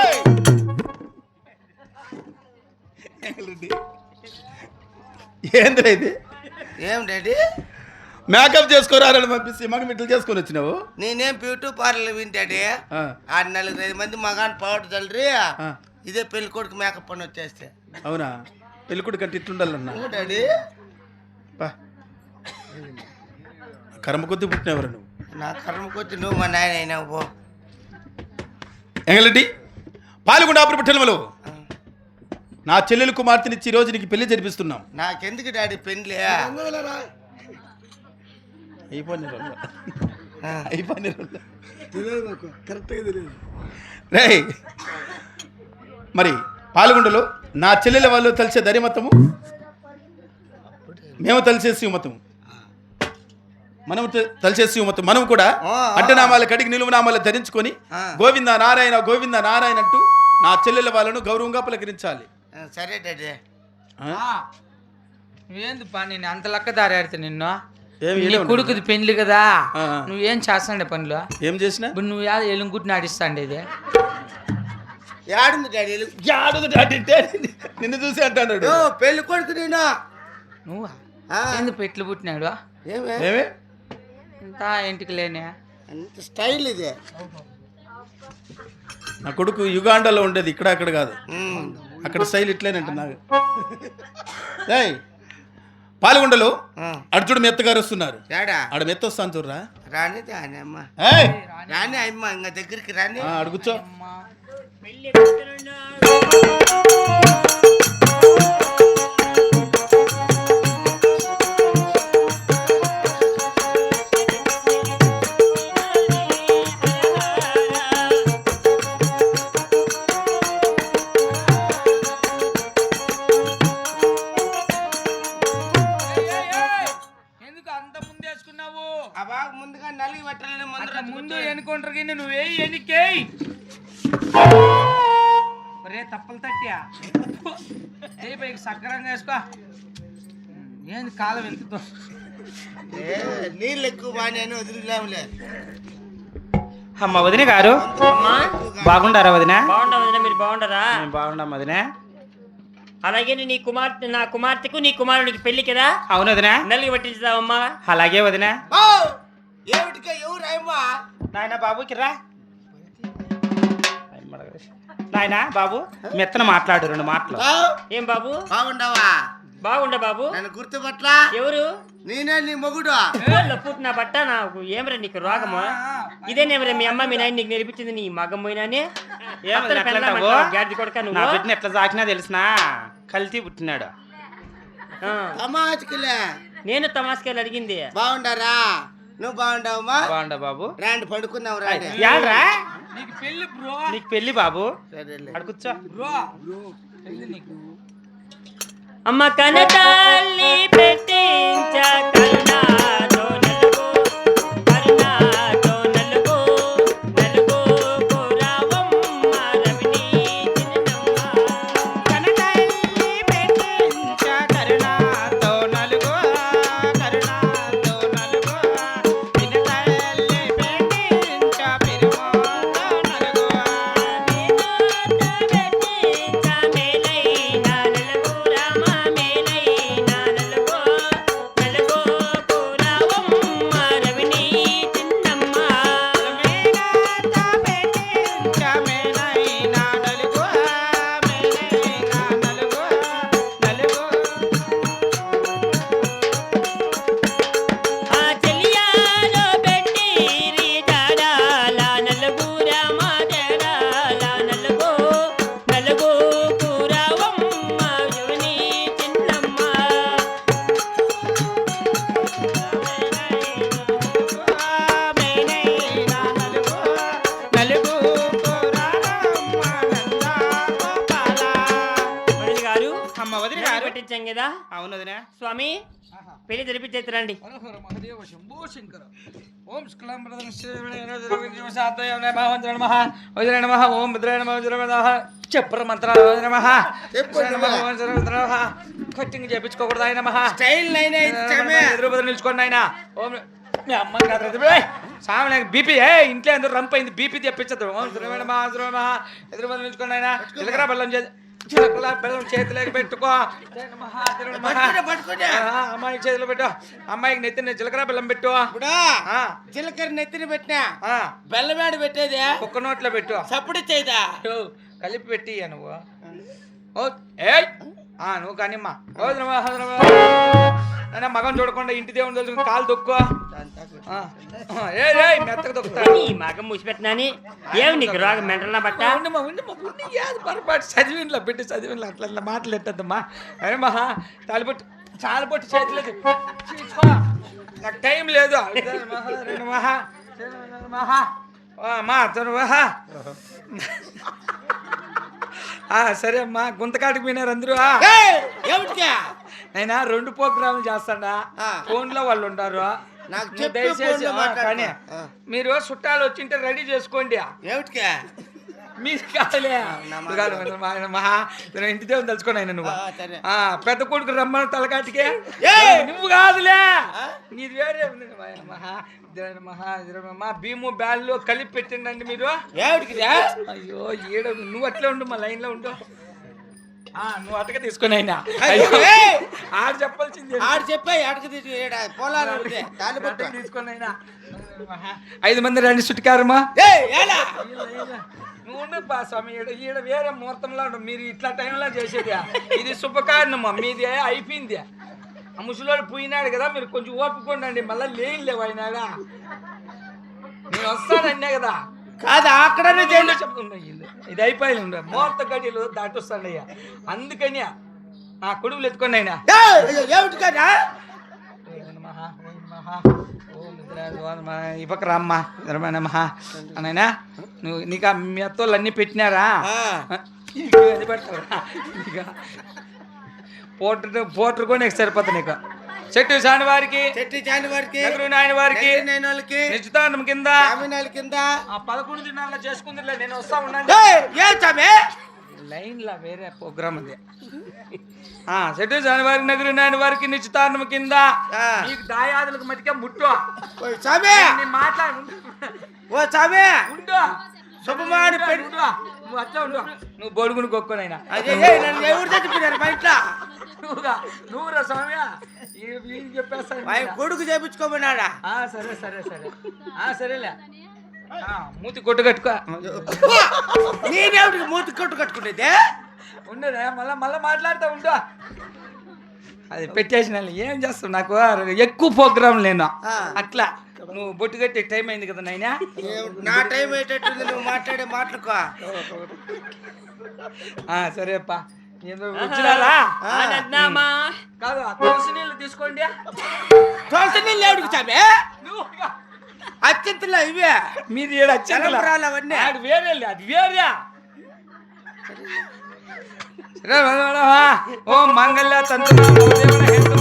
ఏయ్! ఏంద్రా ఇది ఏం డాడీ మేకప్ చేసుకోరాలని పంపిస్తే మగ మిట్లు చేసుకొని వచ్చినావు? నేనేం బ్యూటీ పార్లర్ వింటాడే? ఆ, ఆరు నలుగురు ఐదు మంది మగాన్ పౌడర్ చల్లి ఆ, ఇదే పెళ్ళి కొడుకు మేకప్ పని వచ్చేస్తే. అవునా? పెళ్ళికొడు కంటే ఇట్లుండాలన్నా. నువ్వు డాడీ పా. కర్మ కొద్ది పుట్టినవరు నువ్వు? నా కర్మ కొద్ది నువ్వు మా నాయన అయినావు పో. ఎంగలడ్డి పాల్గొండాపురి పుట్టెలమలు. నా చెల్లెలు కుమార్తెనిచ్చి ఈ రోజు నీకు పెళ్ళి జరిపిస్తున్నాం. నాకెందుకు డాడీ పెళ్ళి రేయ్ మరి పాల్గొండలో నా చెల్లెల వాళ్ళు తలిసే దరిమతము మేము తలిసే శివమతము మనము త- తలిసే శివమతం మనం కూడా. అడ్డనామాలు కడిగి నిలువునామాలు ధరించుకొని. గోవింద నారాయణ గోవింద నారాయణ అంటూ నా చెల్లెల వాళ్ళను గౌరవంగా పలకరించాలి. సరే డాడీ. ఆ? నువ్వేంది పా నేను అంత లక్క దారాడితే నిన్ను? కొడుకుది పెళ్ళి కదా. నువ్వేం చేస్తాండే పనులు? ఏం చేసినా? ఇప్పుడు నువ్వు యాద ఎలుగుట్టి నాటిస్తాండేది ఏడుంది డాడీ యాడుంది డాడీ నిన్ను చూసి అంటాడు. ఓ, పెళ్ళి కొడుకు నేను? నువ్వు? ఆ. ఏంది పెట్లు పుట్టినాడు? ఏమే? ఇంత ఇంటికి లేనే. అంత స్టైల్ ఇది. నా కొడుకు యుగాండాలో ఉండేది ఇక్కడ అక్కడ కాదు. అక్కడ స్టైల్ ఇట్లేనంట నాకు ఏయ్ పాల్గొండలో. అర్జుడు మెత్తగారు వస్తున్నారు. ఏడా ఆడ మెత్త వస్తాను చూడరా. రాని రాని అమ్మ ఇంకా దగ్గరికి రాని. ఆ, ముందుగా నలిగి పెట్టాలని అట్లా ముందు ముందు ఎన్నుకుంటారు కానీ నువ్వే ఎనికేయ్ ఒరే తప్పలు తట్టియా? ఏ పైకి సక్రంగా వేసుకో. ఏంది కాలం ఎంతుతో ఏ, నీళ్ళు ఎక్కువ బాగానే వదిలేములే అమ్మ వదిన గారు. బాగుండారా వదిన? బాగుండా వదిన మీరు బాగుండరా? బాగున్నాం వదిన. అలాగే నీ కుమార్తె నా కుమార్తెకు నీ కుమారుడికి పెళ్ళి కదా? అవును వదిన. నల్లికి పట్టించుదావమ్మా. అలాగే వదిన. ఏమిటికా ఎవరు అమ్మ నాయన బాబుకి రా నాయన బాబు మెత్తన మాట్లాడు రెండు మాటలు. ఏం బాబు? బాగుండవా? బాగుండా బాబు. నన్ను గుర్తుపట్లా? ఎవరు? నేనే నీ మొగుడు. పుట్టిన బట్ట నాకు ఏమరా నీకు రోగమా? ఇదేనేమరా మీ అమ్మ మీ నాయన నీకు నేర్పించింది నీ మగం పోయినానే? గాడిద కొడక నా నువ్వు బిడ్డని ఎట్లా సాకినా తెలిసినా? కల్తీ పుట్టినాడు. ఆ, తమాచుకులే నేను తమాస్కాయలు అడిగింది. బాగుండారా? నువ్వు బాగుండవమ్మా? బాగుండా బాబు. రాండి పడుకుందాం రాండి. యాడ్రా? నీకు పెళ్ళి బ్రో. నీకు పెళ్ళి బాబు. సరేలే. అక్కడ కూర్చో. బ్రో. పెళ్ళి నీకు. అమ్మ కనతాల్ని పెట్టించ కరుణాతో కదా అవును వదినా స్వామి పెళ్ళి జరిపించేస్తారండి హర మహదేవ శంభో శంకర. ఓం శుక్లాం నమః భద్రాయ నమః చెప్పర మంత్రాలు నమః కట్టింగ్ చేపించుకోకూడదు ఆయన నమః. స్టైల్ నైన్ ఇచ్చామే ఎదురు బదులు నిల్చుకోండి ఆయన. ఓం మీ అమ్మ కాదు సామె బీపీ ఏ ఇంట్లో ఎందుకు రంప్ అయింది బీపీ తెప్పించదు ఓం మహా మహా బదులు నిల్చుకోండి ఆయన. బెల్లం చేసి జీలకర్ర బెల్లం చేతిలోకి పెట్టుకో. అమ్మాయికి చేతిలో పెట్టు. అమ్మాయికి నెత్తిన జీలకర్ర బెల్లం పెట్టు. జీలకర్ర నెత్తిన పెట్టినా? ఆ, బెల్లమేడ పెట్టేది? కుక్క నోట్లో పెట్టు. సప్పుడు చేయదా కలిపి పెట్టి నువ్వు. నువ్వు కానిమ్మా. మగం చూడకుండా ఇంటి దేవుని తెలుసుకుని కాలు దొక్కు ఏ రే మెత్తగా దొక్కుతాడు ఈ మగం మూసిపెట్టినాని ఏమి నీకు రోగం మెంటల్ బట్ట ఉండమ్మా ఉండమ్మా ఉండి యాది పొరపాటు చదివినలో పెట్టి చదివినలో అట్లా అట్లా మాటలు ఎట్టద్దమ్మా అరే మహా తాలిపొట్టు చాలపొట్టు చేతిలోకి తీసుకో. నాకు టైం లేదు మహా, మహా, రెండు మహా. ఓ అమ్మా తను మహా. సరే అమ్మా గుంతకాటికి పోయినారు అందరూ ఆ. ఏమిటికా నైనా రెండు ప్రోగ్రాములు చేస్తాడా ఆ. ఫోన్లో వాళ్ళు ఉంటారు నాకు దయచేసి. కానీ. మీరు చుట్టాలు వచ్చింటే రెడీ చేసుకోండి. ఏమిటికా? మీరు కాదులే. ఇంటి దేవుని ఆయన నువ్వు. పెద్ద కొడుకు రమ్మని తలకాటికే! నువ్వు కాదులే? నీది వేరే ఉంది. మహా భీము బ్యాళ్ళు కలిపి పెట్టిండండి మీరు. అయ్యో ఈడ నువ్వు అట్లే ఉండు మా లైన్లో ఉండు. నువ్వు అటక తీసుకుని అయినా! ఆడు చెప్పాల్సింది ఆడు చెప్పాయి అడగ తీసి పోలాలు అటక తీసుకుని అయినా. ఐదు మంది రండి చుట్టుకారమ్మా నువ్వు బా స్వామి. ఈడ వేరే ముహూర్తంలో. మీరు ఇట్లా టైంలో చేసేది. ఇది శుభకారణమ్మా. మీది అయిపోయింది. ఆ ముసలోడు పోయినాడు కదా మీరు కొంచెం ఓపుకోండి మళ్ళీ లేని లేవు అయినాడా నేను వస్తానన్నా కదా. కాదు అక్కడనే చెప్తున్నా వీళ్ళు. ఇది అయిపోయింది ఉండు. ముహూర్త గడియలు దాటొస్తాడయ్యా అందుకని నా కొడుకులు ఎత్తుకోండి అయినా ఇవ్వక రామ్మా అనైనా నువ్వు నీకు ఆ మీ అత్తోళ్ళు అన్నీ పెట్టినారా పెడతారా పోటర్ పోటర్ కూడా నీకు సరిపోతుంది నీకు. చెట్టు సాని వారికి చెట్టు చాని వారికి నగరు నాయన వారికి నేను వాళ్ళకి నిశ్చితానం కింద జామీనాల కింద. ఆ పదకొండు దినాల్లో చేసుకుందిలే నేను వస్తా ఉన్నాను. ఏయ్, ఏం చామే లైన్ లా వేరే ప్రోగ్రామ్ అది ఆ చెట్టు సాని వారికి నగరు నాయన వారికి నిశ్చితానం కింద. నీకు దాయాదులకు మట్టిగా ముట్టు. చామే నేను మాట్లాడు ఓ చామే ఉండు. శుభమాని ఉండు. నువ్వు అట్లా ఉండు. నువ్వు బొడుగును కొక్కొనైనా అదే ఏయ్, నన్ను ఎవరు చచ్చిపోయారు మా ఇంట్లో. నువ్వుగా నువ్వు రా స్వామి వీళ్ళు చెప్పేస్తాను మా కొడుకు చేపించుకోమన్నాడా? ఆ, సరే సరే సరే. ఆ సరేలే. ఆ, మూతి కొట్టు కట్టుకో. నేనేమిటికి మూతి కొట్టు కట్టుకునేదే? ఉండదే మళ్ళా మళ్ళా మాట్లాడుతూ ఉండు. అది పెట్టేసిన ఏం చేస్తావు నాకు ఎక్కువ ప్రోగ్రాం లేను. అట్లా. నువ్వు బొట్టు కట్టే టైం అయింది కదా నాయనా? నా టైం అయ్యేటట్టుంది నువ్వు మాట్లాడే మాటలుకో. ఆ, సరేపా కాదు ఆ తులసి నీళ్ళు తీసుకోండి. తులసి నీళ్ళు ఎవడికి చామే నువ్వు అత్యంతలో ఇవే. మీది ఏడు తలంబ్రాలు అవన్నీ. అది వేరే. అది వేరే ఓం మంగళ తంతుమా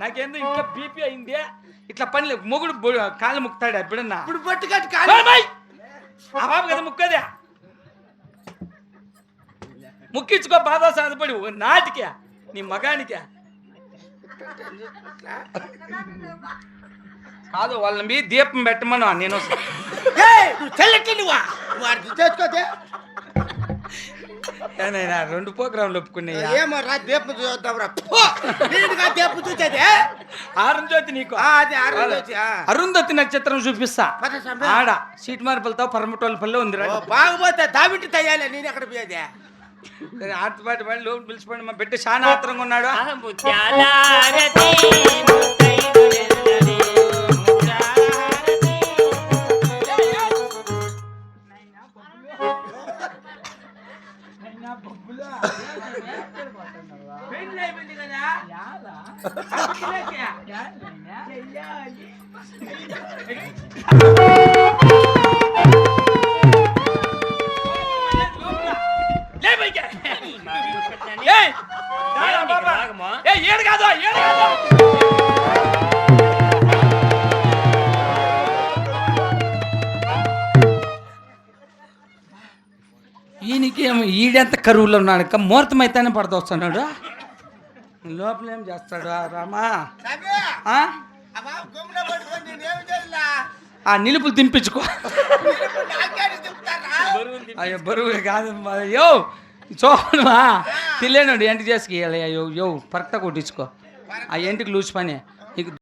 నాకేందో ఇంట్లో బీపీ అయింది. ఇట్లా పని లేదు. మొగుడు కాళ్ళు ముక్తాడు ఎప్పుడన్నా ఇప్పుడు బొట్టు కట్టు బై! ఆ బాబు కదా ముక్కదే. ముక్కించుకో బాధ సాధపడి ఓ నాటికే నీ మగానికే. కాదు వాళ్ళని దీపం పెట్టమను నేను నువ్వు? ఏనాయనా రెండు ప్రోగ్రాంలు ఒప్పుకున్నాయా? ఏమో రా దీపం చూద్దాం రా. నీటిగా దీపం చూసేది ఆరం జ్యోతి నీకు. ఆ, అది ఆరు వచ్చి అరుంధతి నక్షత్రం చూపిస్తా. ఆడ సీట్ మార్పులతో పరమటోళ్ళ పల్లె ఉంది రా బాగపోతే దావింటి తయ్యాలి నేను ఎక్కడ పోయేది? ఆర్తిపాటి వాళ్ళు లోపల పిలిచిపోండి మా బిడ్డ చాలా ఆత్రంగా ఉన్నాడు. ఏడు కాదు ఏడు కాదు ఈయనకేమో ఈడెంత కరువులో ఉన్నాడు ఇంకా ముహూర్తం అయితేనే పడతా వస్తున్నాడు లోపల ఏం చేస్తాడు రామా? ఆ? నిలుపులు తిప్పుతారా? అయ్యో బరువు కాదు అయ్యో చూడమా తెలియనండి ఎంటి చేసుకు అయ్యో యో పరక్త కొట్టించుకో. ఆ ఎంటికి లూచి పని.